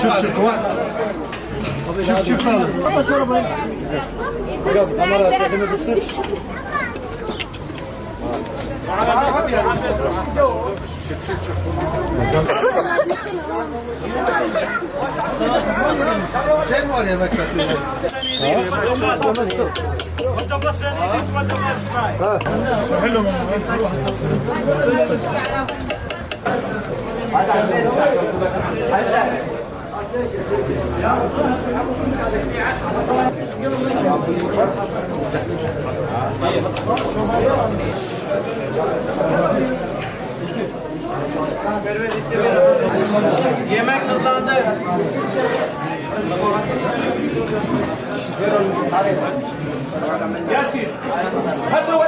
Çık çık var. Çık çık kalın. Biraz kamera arkasını tutsun. Şey mi var yemek bekliyor? Yemek hızlandı. ياسين هات اول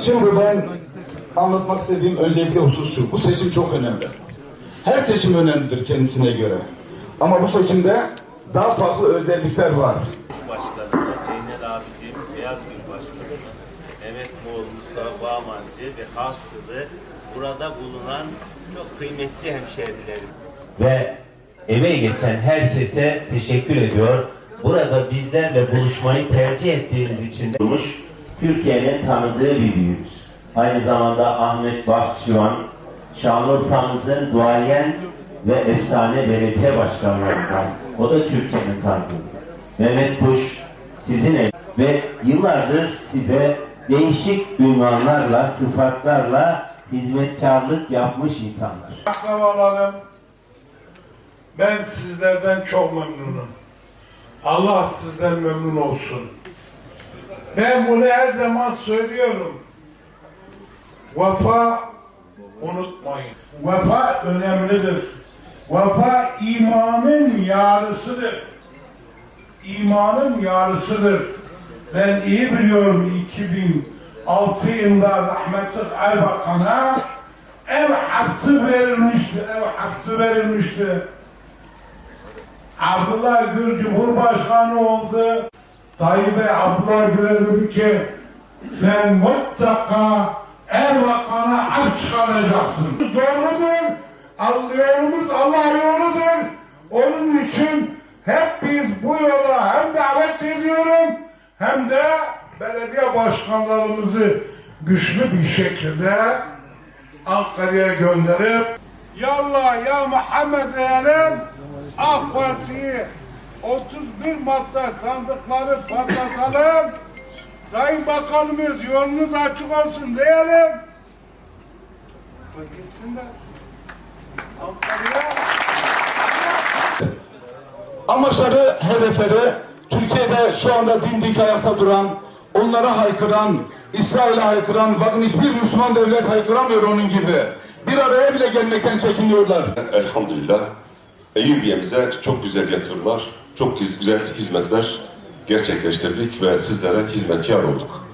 Şimdi ben anlatmak istediğim öncelikli husus şu. Bu seçim çok önemli. Her seçim önemlidir kendisine göre. Ama bu seçimde daha farklı özellikler var. Başkanı, Zeynel abicim, Beyaz Gül Başkanı, Mehmet Moğol, Mustafa Bağmancı ve Hasılı burada bulunan çok kıymetli hemşehrilerim. ve eve geçen herkese teşekkür ediyor. Burada bizlerle buluşmayı tercih ettiğiniz için de olmuş Türkiye'nin tanıdığı bir büyüğümüz. Aynı zamanda Ahmet Bahçıvan, Şanlıurfa'mızın duayen ve efsane belediye başkanlarından. O da Türkiye'nin tanıdığı. Mehmet Kuş sizin ev ve yıllardır size değişik ünvanlarla, sıfatlarla hizmetkarlık yapmış insanlar. Akrabalarım, ben sizlerden çok memnunum. Allah sizden memnun olsun. Ben bunu her zaman söylüyorum. Vefa unutmayın. Vefa önemlidir. Vefa imanın yarısıdır. İmanın yarısıdır. Ben iyi biliyorum 2006 yılında rahmetli Erbakan'a ev hapsi verilmişti, ev hapsi verilmişti. Abdullah Gül Cumhurbaşkanı oldu. Tayyip Bey Abdullah Gül'e dedi ki sen mutlaka Erbakan'a aç çıkaracaksın. Doğrudur. Yolumuz Allah yoludur. Onun için hep biz bu yola hem davet ediyorum hem de belediye başkanlarımızı güçlü bir şekilde Ankara'ya gönderip Ya Allah ya Muhammed diyelim AK Parti'yi 31 Mart'ta sandıkları patlatalım. Sayın Bakanımız yolunuz açık olsun diyelim. Gitsinler. Amaçları, hedefleri Türkiye'de şu anda dimdik ayakta duran, onlara haykıran, İsrail'e haykıran, bakın hiçbir Müslüman devlet haykıramıyor onun gibi. Bir araya bile gelmekten çekiniyorlar. Elhamdülillah Eyüpiye'mize çok güzel yatırımlar, çok güzel hizmetler gerçekleştirdik ve sizlere hizmetkar olduk.